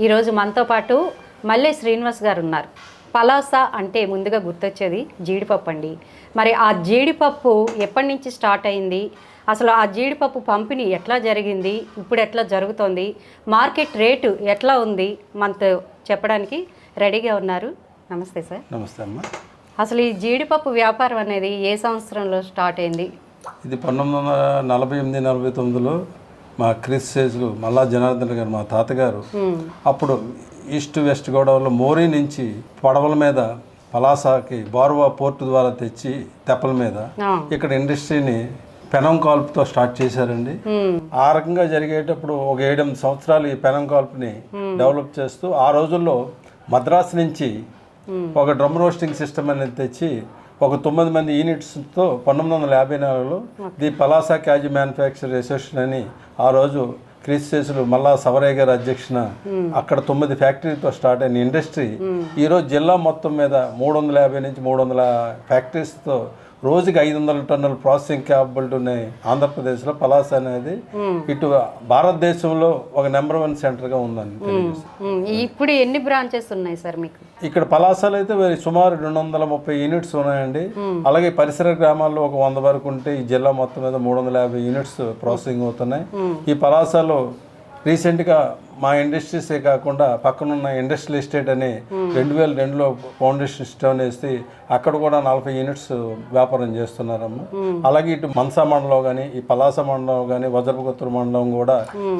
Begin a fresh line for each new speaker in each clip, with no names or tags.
ఈరోజు మనతో పాటు మల్లె శ్రీనివాస్ గారు ఉన్నారు. పలాస అంటే ముందుగా గుర్తొచ్చేది జీడిపప్పు అండి. మరి ఆ జీడిపప్పు ఎప్పటి నుంచి స్టార్ట్ అయింది? అసలు ఆ జీడిపప్పు పంపిణీ ఎట్లా జరిగింది? ఇప్పుడు ఎట్లా జరుగుతోంది? మార్కెట్ రేటు ఎట్లా ఉంది? మనతో చెప్పడానికి రెడీగా ఉన్నారు. నమస్తే సార్.
నమస్తే అమ్మ.
అసలు ఈ జీడిపప్పు వ్యాపారం అనేది ఏ సంవత్సరంలో స్టార్ట్ అయింది?
ఇది పంతొమ్మిది వందల నలభై ఎనిమిది నలభై తొమ్మిదిలో మా క్రిస్ సేజులు మల్లా జనార్దన్ గారు మా తాతగారు అప్పుడు ఈస్ట్ వెస్ట్ గోదావరిలో మోరీ నుంచి పడవల మీద పలాసాకి బారువా పోర్టు ద్వారా తెచ్చి తెప్పల మీద. ఇక్కడ ఇండస్ట్రీని పెనం కాల్పుతో స్టార్ట్ చేశారండి. ఆ రకంగా జరిగేటప్పుడు ఒక ఏడెనిమిది సంవత్సరాలు ఈ పెనం కాల్పుని డెవలప్ చేస్తూ ఆ రోజుల్లో మద్రాసు నుంచి ఒక డ్రమ్ రోస్టింగ్ సిస్టమ్ అనేది తెచ్చి ఒక తొమ్మిది మంది యూనిట్స్తో పంతొమ్మిది వందల యాభై నాలుగులో the Palasa cashew manufacture association అని ఆ రోజు క్రీస్తులు మల్లా సవరయ్య గారి అధ్యక్షన అక్కడ తొమ్మిది ఫ్యాక్టరీతో స్టార్ట్ అయిన ఇండస్ట్రీ. ఈరోజు జిల్లా మొత్తం మీద మూడు వందల యాభై నుంచి మూడు వందల ఫ్యాక్టరీస్తో రోజుకి ఐదు వందల టన్నుల ప్రాసెసింగ్ క్యాపబిలిటీ ఉన్నాయి ఆంధ్రప్రదేశ్లో పలాస అనేది ఇటు భారతదేశంలో ఒక నెంబర్ వన్ సెంటర్గా ఉందని తెలియజేస్తుంది
మ్మ్. ఇప్పుడు ఎన్ని బ్రాంచెస్ ఉన్నాయి సార్ మీకు?
ఇక్కడ పలాసలో అయితే మరి సుమారు రెండు వందల ముప్పై యూనిట్స్ ఉన్నాయండి. అలాగే పరిసర గ్రామాల్లో ఒక వంద వరకు ఉంటే ఈ జిల్లా మొత్తం మీద మూడు వందల యాభై యూనిట్స్ ప్రాసెసింగ్ అవుతున్నాయి. ఈ పలాసలో రీసెంట్గా మా ఇండస్ట్రీసే కాకుండా పక్కనున్న ఇండస్ట్రియల్ ఎస్టేట్ అని రెండు వేల రెండులో ఫౌండేషన్ స్టోన్ వేసి అక్కడ కూడా నలభై యూనిట్స్ వ్యాపారం చేస్తున్నారమ్మ. అలాగే ఇటు మన్సా మండలం కానీ ఈ పలాస మండలం కానీ వజ్రపుకొత్తూరు మండలం కూడా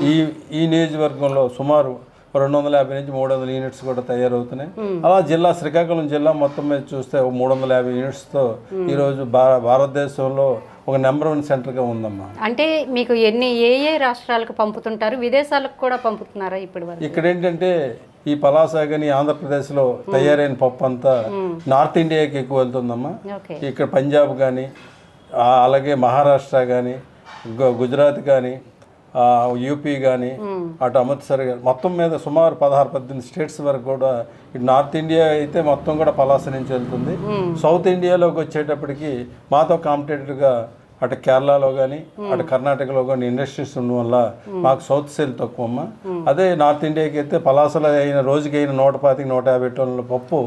ఈ ఈ నియోజకవర్గంలో సుమారు రెండు వందల యాభై నుంచి మూడు వందల యూనిట్స్ కూడా తయారవుతున్నాయి. అలా జిల్లా శ్రీకాకుళం జిల్లా మొత్తం మీద చూస్తే ఒక మూడు వందల యాభై యూనిట్స్తో ఈరోజు భా భారతదేశంలో ఒక నెంబర్ వన్ సెంటర్గా ఉందమ్మా.
అంటే మీకు ఎన్ని ఏ ఏ రాష్ట్రాలకు పంపుతుంటారు? విదేశాలకు కూడా పంపుతున్నారా వరకు?
ఇక్కడ ఏంటంటే ఈ పలాస కానీ ఆంధ్రప్రదేశ్లో తయారైన పప్పు అంతా నార్త్ ఇండియాకి ఎక్కువ వెళ్తుందమ్మా. ఇక్కడ పంజాబ్ కానీ అలాగే మహారాష్ట్ర కానీ గుజరాత్ కానీ యూపీ కానీ అటు అమృత్సర్ కానీ మొత్తం మీద సుమారు పదహారు పద్దెనిమిది స్టేట్స్ వరకు కూడా ఇటు నార్త్ ఇండియా అయితే మొత్తం కూడా పలాస నుంచి వెళ్తుంది. సౌత్ ఇండియాలోకి వచ్చేటప్పటికి మాతో కాంపిటేటివ్గా అటు కేరళలో కానీ అటు కర్ణాటకలో కానీ ఇండస్ట్రీస్ ఉండడం వల్ల మాకు సౌత్ సేల్ తక్కువ అమ్మ అదే నార్త్ ఇండియాకి అయితే పలాసలో అయిన రోజుకి అయిన నూట పాతిక నూట యాభై టన్నుల పప్పు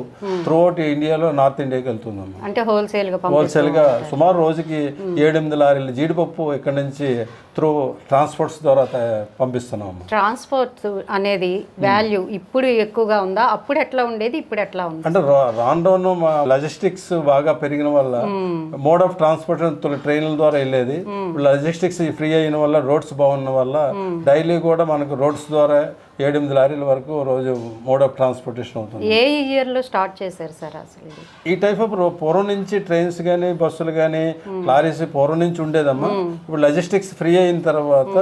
త్రూ అవుట్ ఇండియాలో నార్త్ ఇండియాకి వెళ్తుందమ్మా.
అంటే హోల్సేల్గా
హోల్సేల్గా సుమారు రోజుకి ఏడెనిమిది లారీల జీడిపప్పు ఇక్కడ నుంచి త్రూ ట్రాన్స్పోర్ట్స్ ద్వారా తయా- పంపిస్తున్నాం అమ్మా.
ట్రాన్స్పోర్ట్ అనేది వాల్యూ ఇప్పుడు ఎక్కువగా ఉందా? అప్పుడు ఎట్లా ఉండేది? ఇప్పుడు ఎట్లా ఉంది?
అంటే రాను మా లాజిస్టిక్స్ బాగా పెరిగిన వల్ల మోడ్ ఆఫ్ ట్రాన్స్పోర్టేషన్ తొలి ట్రైన్ల ద్వారా వెళ్ళేది. లాజిస్టిక్స్ ఫ్రీ అయిన వల్ల రోడ్స్ బాగున్న వల్ల డైలీ కూడా మనకు రోడ్స్ ద్వారా ఏడెనిమిది లారీల వరకు రోజు మోడ్ ఆఫ్ ట్రాన్స్పోర్టేషన్ అవుతుంది.
ఏ ఇయర్లో స్టార్ట్ చేశారు సార్ అసలు
ఈ టైప్ ఆఫ్ పూర్వం నుంచి ట్రైన్స్ కానీ బస్సులు కానీ లారీస్ పూర్వం నుంచి ఉండేదమ్మా. ఇప్పుడు లాజిస్టిక్స్ ఫ్రీ అయిన తర్వాత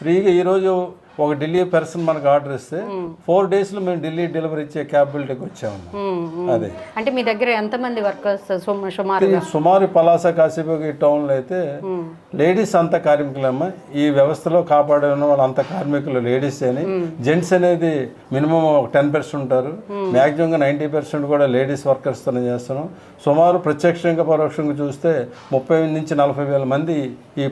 ఫ్రీగా ఈరోజు ఒక ఢిల్లీ పర్సన్ మనకు ఆర్డర్ ఇస్తే ఫోర్ డేస్లో మేము ఢిల్లీ డెలివరీ ఇచ్చే క్యాపబిలిటీకి
మ్మ్.
అదే.
అంటే మీ దగ్గర ఎంతమంది వర్కర్స్ సుమారు
ఈ సుమారు పలాస కాశీపూర్ టౌన్లో అయితే లేడీస్ అంత కార్మికులమ్మ. ఈ వ్యవస్థలో కాపాడే వాళ్ళు అంత కార్మికులు లేడీస్ అని. జెంట్స్ అనేది మినిమం ఒక టెన్ పర్సెంట్ ఉంటారు. మ్యాక్సిమంగా నైంటీ పర్సెంట్ కూడా లేడీస్ వర్కర్స్తోనే చేస్తున్నాం. సుమారు ప్రత్యక్షంగా పరోక్షంగా చూస్తే ముప్పై నుంచి నలభై వేల మంది ఈ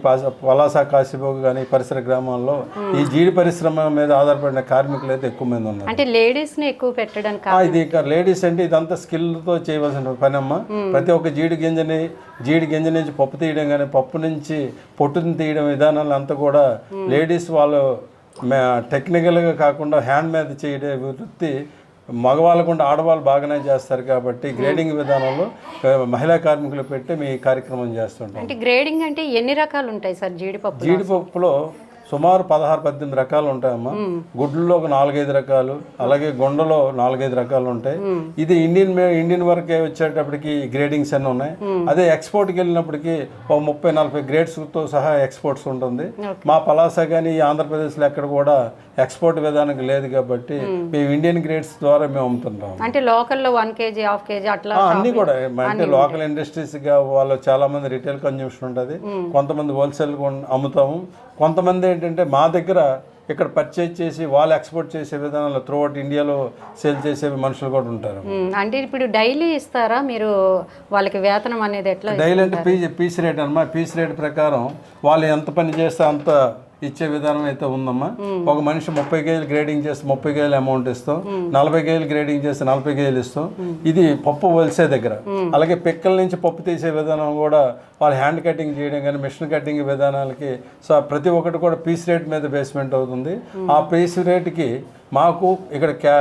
పలాస కాశీపోగు కానీ పరిసర గ్రామాల్లో ఈ జీడి పరిశ్రమ మీద ఆధారపడిన కార్మికులు అయితే ఎక్కువ మంది ఉన్నారు.
అంటే లేడీస్ని ఎక్కువ పెట్టడానికి
ఇది లేడీస్ అంటే ఇదంతా స్కిల్తో చేయవలసిన పని అమ్మ. ప్రతి ఒక్క జీడి గింజని జీడి గింజ నుంచి పప్పు తీయడం కానీ పప్పు నుంచి పొట్టుని తీయడం విధానాలు అంతా కూడా లేడీస్ వాళ్ళు టెక్నికల్గా కాకుండా హ్యాండ్ మీద చేయడే వృత్తి మగవాళ్ళు కూడా ఆడవాళ్ళు బాగానే చేస్తారు కాబట్టి గ్రేడింగ్ విధానంలో మహిళా కార్మికులు పెట్టి మీ కార్యక్రమం చేస్తుంటాం.
అంటే గ్రేడింగ్ అంటే ఎన్ని రకాలు ఉంటాయి సార్ జీడిపప్పు
జీడిపప్పులో సుమారు పదహారు పద్దెనిమిది రకాలు ఉంటాయమ్మా. గుడ్లలో ఒక నాలుగైదు రకాలు అలాగే గుండలో నాలుగైదు రకాలు ఉంటాయి. ఇది ఇండియన్ ఇండియన్ వరకే వచ్చేటప్పటికి గ్రేడింగ్స్ అన్నీ ఉన్నాయి. అదే ఎక్స్పోర్ట్కి వెళ్ళినప్పటికి ఒక ముప్పై నలభై గ్రేడ్స్తో సహా ఎక్స్పోర్ట్స్ ఉంటుంది. మా పలాస కానీ ఈ ఆంధ్రప్రదేశ్లో ఎక్కడ కూడా ఎక్స్పోర్ట్ విధానం లేదు కాబట్టి మేము. ఇండియన్ గ్రేడ్స్ ద్వారా మేము అమ్ముతుంటాం.
అంటే లోకల్లో వన్ కేజీ హాఫ్ కేజీ అట్లా
అన్ని కూడా. అంటే లోకల్ ఇండస్ట్రీస్గా వాళ్ళు చాలా మంది రిటైల్ కన్జ్యూషన్ ఉంటుంది. కొంతమంది హోల్సేల్ అమ్ముతాము. కొంతమంది ఏంటంటే మా దగ్గర ఇక్కడ పర్చేజ్ చేసి వాళ్ళు ఎక్స్పోర్ట్ చేసే విధానంలో త్రూ అవుట్ ఇండియాలో సేల్ చేసే మనుషులు కూడా ఉంటారు.
అంటే ఇప్పుడు డైలీ ఇస్తారా? మీరు వాళ్ళకి వేతనం అనేది ఎట్లా
డైలీ అంటే పీస్ పీస్ రేట్ అన్నమాట. పీస్ రేట్ ప్రకారం వాళ్ళు ఎంత పని చేస్తే అంత ఇచ్చే విధానం అయితే ఉందమ్మా. ఒక మనిషి ముప్పై కేజీలు గ్రేడింగ్ చేస్తే ముప్పై కేజీలు అమౌంట్ ఇస్తాం నలభై కేజీలు గ్రేడింగ్ చేస్తే నలభై కేజీలు ఇస్తాం ఇది పప్పు వలిసే దగ్గర. అలాగే పిక్కల నుంచి పప్పు తీసే విధానం కూడా వాళ్ళు హ్యాండ్ కటింగ్ చేయడం కానీ మిషన్ కటింగ్ విధానాలకి సో ప్రతి ఒక్కటి కూడా పీస్ రేట్ మీద బేస్మెంట్ అవుతుంది. ఆ పీస్ రేట్కి మాకు ఇక్కడ క్యా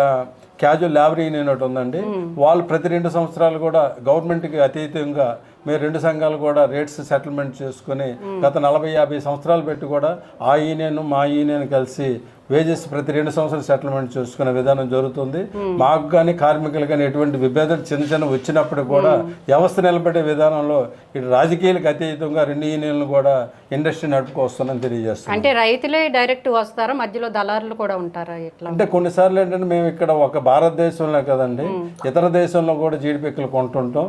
క్యాజువల్ ల్యాబరీ యూనియన్ ఒకటి ఉందండి. వాళ్ళు ప్రతి రెండు సంవత్సరాలు కూడా గవర్నమెంట్కి అతీతంగా మీరు రెండు సంఘాలు కూడా రేట్స్ సెటిల్మెంట్ చేసుకుని గత నలభై యాభై సంవత్సరాలు పెట్టి కూడా ఆ యూనియన్ మా యూనియన్ కలిసి వేజెస్ ప్రతి రెండు సంవత్సరాలు సెటిల్మెంట్ చేసుకునే విధానం జరుగుతుంది. మాకు కానీ కార్మికులు కానీ ఎటువంటి విభేదాలు చిన్న చిన్న వచ్చినప్పుడు కూడా వ్యవస్థ నిలబడే విధానంలో ఇటు రాజకీయాలకు అతీతంగా రెండు యూనియన్లు కూడా ఇండస్ట్రీ నడుపుకొస్తానని తెలియజేస్తున్నాం.
అంటే రైతులే డైరెక్ట్ వస్తారా? మధ్యలో దళారులు కూడా ఉంటారా ఎట్లా
అంటే కొన్నిసార్లు ఏంటంటే మేము ఇక్కడ ఒక భారతదేశంలో కదండి ఇతర దేశంలో కూడా జీడిపిక్కలు కొంటుంటాం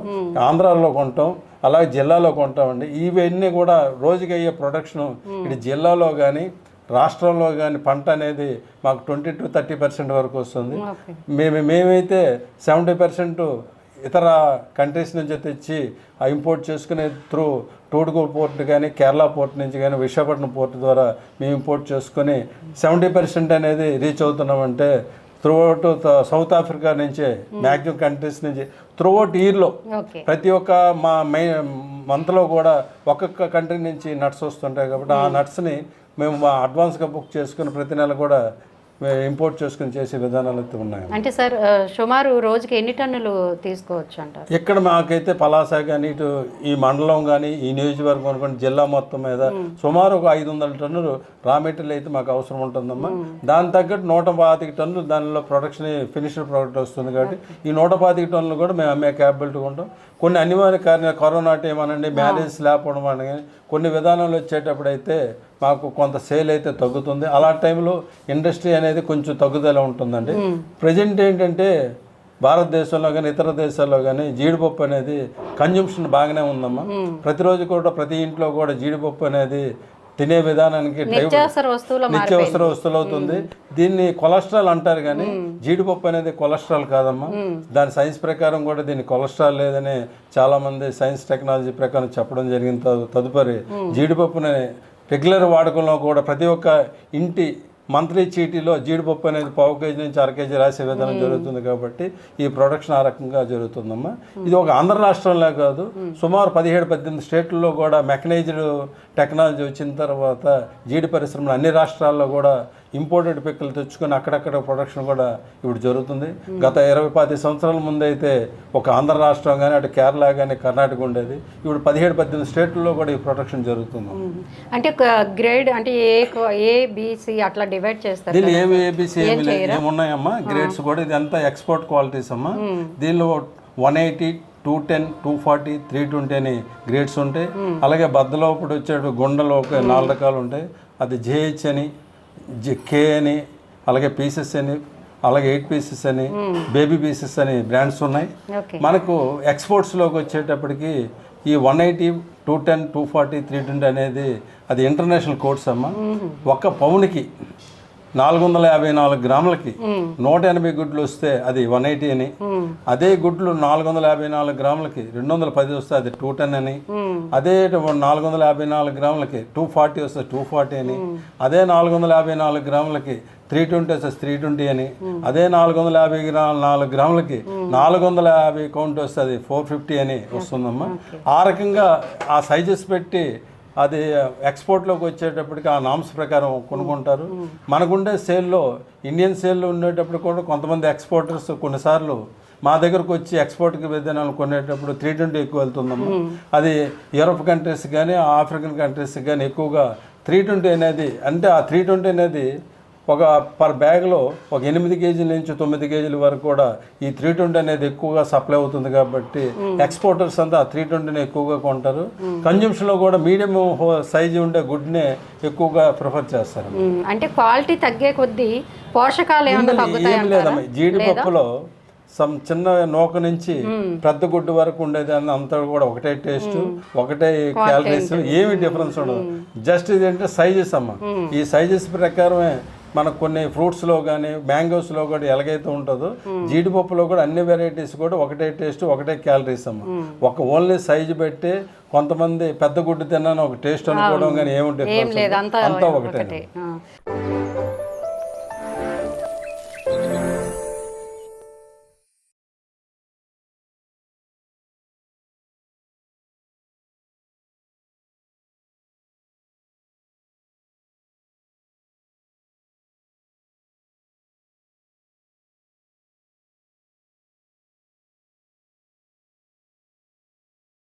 ఆంధ్రాలో కొంటాం అలాగే జిల్లాలో కొంటామండి. ఇవన్నీ కూడా రోజుకి అయ్యే ప్రొడక్షన్ ఇటు జిల్లాలో కానీ రాష్ట్రంలో కానీ పంట అనేది మాకు ట్వంటీ టు థర్టీ పర్సెంట్ వరకు వస్తుంది. మేము మేమైతే సెవెంటీ పర్సెంట్ ఇతర కంట్రీస్ నుంచి తెచ్చి ఆ ఇంపోర్ట్ చేసుకునే త్రూ టోడుగోల్ పోర్ట్ కానీ కేరళ పోర్ట్ నుంచి కానీ విశాఖపట్నం పోర్ట్ ద్వారా మేము ఇంపోర్ట్ చేసుకొని సెవెంటీ పర్సెంట్ అనేది రీచ్ అవుతున్నామంటే త్రూ అవుట్ సౌత్ ఆఫ్రికా నుంచే మ్యాక్సిమం కంట్రీస్ నుంచి త్రూ అవుట్ ఇయర్లో ప్రతి ఒక్క మా మై మంత్లో కూడా ఒక్కొక్క కంట్రీ నుంచి నట్స్ వస్తుంటాయి కాబట్టి ఆ నట్స్ని మేము మా అడ్వాన్స్గా బుక్ చేసుకుని ప్రతి నెల కూడా మేము ఇంపోర్ట్ చేసుకుని చేసే విధానాలు అయితే ఉన్నాయి.
అంటే సార్ సుమారు రోజుకి ఎన్ని టన్నులు తీసుకోవచ్చు అంటారు?
ఇక్కడ మాకైతే పలాస కానీ ఇటు ఈ మండలం కానీ ఈ నియోజకవర్గం అనుకోండి జిల్లా మొత్తం మీద సుమారు ఒక ఐదు వందల టన్నులు రా మెటీరియల్ అయితే మాకు అవసరం ఉంటుందమ్మా. దాని తగ్గట్టు నూట పాతిక టన్నులు దానిలో ప్రొడక్షన్ ఫినిష్డ్ ప్రోడక్ట్ వస్తుంది కాబట్టి ఈ నూట పాతిక టన్నులు కూడా మేము అమ్మే క్యాపబిలిటీ ఉంటాం. కొన్ని అనివార్య కారణాలు కరోనా టైం అనండి మ్యారేజ్ లేకపోవడం అని కానీ కొన్ని విధానాలు వచ్చేటప్పుడు అయితే మాకు కొంత సేల్ అయితే తగ్గుతుంది. అలాంటి టైంలో ఇండస్ట్రీ అనేది కొంచెం తగ్గుదల ఉంటుందండి. ప్రజెంట్ ఏంటంటే భారతదేశంలో కానీ ఇతర దేశాల్లో కానీ జీడిపప్పు అనేది కన్జంప్షన్ బాగానే ఉందమ్మా. ప్రతిరోజు కూడా ప్రతి ఇంట్లో కూడా జీడిపప్పు అనేది తినే విధానానికి
నిత్యావసర వస్తువుల
అవుతుంది. దీన్ని కొలెస్ట్రాల్ అంటారు కానీ జీడిపప్పు అనేది కొలెస్ట్రాల్ కాదమ్మా. దాని సైన్స్ ప్రకారం కూడా దీన్ని కొలెస్ట్రాల్ లేదని చాలా మంది సైన్స్ టెక్నాలజీ ప్రకారం చెప్పడం జరిగింది. తదు- తదుపరి జీడిపప్పుని రెగ్యులర్ వాడకంలో కూడా ప్రతి ఒక్క ఇంటి మంత్లీ చీటీలో జీడిపప్పు అనేది పావు కేజీ నుంచి అర కేజీ రాసే విధానం జరుగుతుంది కాబట్టి ఈ ప్రొడక్షన్ ఆ రకంగా జరుగుతుందమ్మా. ఇది ఒక ఆంధ్ర రాష్ట్రంలో కాదు సుమారు పదిహేడు పద్దెనిమిది స్టేట్లలో కూడా మెకనైజ్డ్ టెక్నాలజీ వచ్చిన తర్వాత జీడి పరిశ్రమలు అన్ని రాష్ట్రాల్లో కూడా ఇంపోర్టెడ్ పిక్కలు తెచ్చుకొని అక్కడక్కడ ప్రొడక్షన్ కూడా ఇప్పుడు జరుగుతుంది. గత ఇరవై పది సంవత్సరాల ముందు అయితే ఒక ఆంధ్ర రాష్ట్రం కానీ అటు కేరళ కానీ కర్ణాటక ఉండేది. ఇప్పుడు పదిహేడు పద్దెనిమిది స్టేట్లలో కూడా ఈ ప్రొడక్షన్ జరుగుతుంది.
అంటే గ్రేడ్ అంటే ఏ ఏ బీసీ అట్లా డివైడ్ చేస్తారు
దీనిలో ఏమి ఏబిసి ఏమి లేదు ఏమున్నాయమ్మా? గ్రేడ్స్ కూడా ఇది అంతా ఎక్స్పోర్ట్ క్వాలిటీస్ అమ్మా. దీనిలో one eighty two ten two forty three twenty అని గ్రేడ్స్ ఉంటాయి. అలాగే బద్దలో ఇప్పుడు వచ్చే గుండెలో ఒక నాలుగు రకాలు ఉంటాయి. అది జేహెచ్ అని కే అని అలాగే పీసెస్ అని అలాగే ఎయిట్ పీసెస్ అని బేబీ పీసెస్ అని బ్రాండ్స్ ఉన్నాయి. మనకు ఎక్స్పోర్ట్స్లోకి వచ్చేటప్పటికి ఈ one eighty two ten two forty three twenty అనేది అది ఇంటర్నేషనల్ కోడ్స్ అమ్మ. ఒక్క పౌన్కి నాలుగు వందల యాభై నాలుగు గ్రాములకి నూట ఎనభై గుడ్లు వస్తే అది వన్ ఎయిటీ అని. అదే గుడ్లు నాలుగు వందల యాభై నాలుగు గ్రాములకి రెండు వందల పది వస్తే అది టూ టెన్ అని. అదే నాలుగు వందల యాభై నాలుగు గ్రాములకి టూ ఫార్టీ వస్తే టూ ఫార్టీ అని. అదే నాలుగు వందల యాభై నాలుగు గ్రాములకి త్రీ ట్వంటీ వస్తే త్రీ ట్వంటీ అని. అదే నాలుగు వందల యాభై గ్రా నాలుగు గ్రాములకి నాలుగు వందల యాభై కౌంట్ వస్తే అది ఫోర్ ఫిఫ్టీ అని వస్తుందమ్మా. ఆ రకంగా ఆ సైజెస్ పెట్టి అది ఎక్స్పోర్ట్లోకి వచ్చేటప్పటికి ఆ నామ్స్ ప్రకారం కొనుక్కుంటారు. మనకుండే సేల్లో ఇండియన్ సేల్లో ఉండేటప్పుడు కూడా కొంతమంది ఎక్స్పోర్టర్స్ కొన్నిసార్లు మా దగ్గరకు వచ్చి ఎక్స్పోర్ట్కి విధానాలు కొనేటప్పుడు త్రీ ట్వంటీ ఎక్కువ వెళ్తుందమ్మా. అది యూరప్ కంట్రీస్ కానీ ఆఫ్రికన్ కంట్రీస్ కానీ ఎక్కువగా త్రీ ట్వంటీ అనేది అంటే ఆ త్రీ ట్వంటీ అనేది ఒక పర్ బ్యాగ్లో ఒక ఎనిమిది కేజీల నుంచి తొమ్మిది కేజీల వరకు కూడా ఈ త్రీ ట్వంటీ అనేది ఎక్కువగా సప్లై అవుతుంది కాబట్టి ఎక్స్పోర్టర్స్ అంతా త్రీ ట్వంటీని ఎక్కువగా కొంటారు. కన్జంప్షన్లో కూడా మీడియం సైజు ఉండే గుడ్నే ఎక్కువగా ప్రిఫర్ చేస్తారు.
అంటే క్వాలిటీ తగ్గే కొద్దీ పోషకాలు
ఏం లేదమ్మా. జీడిపప్పులో సమ్ చిన్న నూక నుంచి పెద్ద గుడ్డు వరకు ఉండేది అని అంతా కూడా ఒకటే టేస్ట్ ఒకటే క్యాలరీస్ ఏమి డిఫరెన్స్ ఉండదు. జస్ట్ ఇది అంటే సైజెస్ అమ్మ. ఈ సైజెస్ ప్రకారమే మనకు కొన్ని ఫ్రూట్స్లో కానీ మ్యాంగోస్లో కూడా ఎలాగైతే ఉంటుందో జీడిపప్పులో కూడా అన్ని వెరైటీస్ కూడా ఒకటే టేస్ట్ ఒకటే క్యాలరీస్ అమ్మ. ఒక ఓన్లీ సైజు పెట్టి కొంతమంది పెద్ద గుడ్డు తిన్నాను ఒక టేస్ట్ అనుకోవడం కానీ ఏముంటే
ఏం లేదు అంతా
ఒకటే.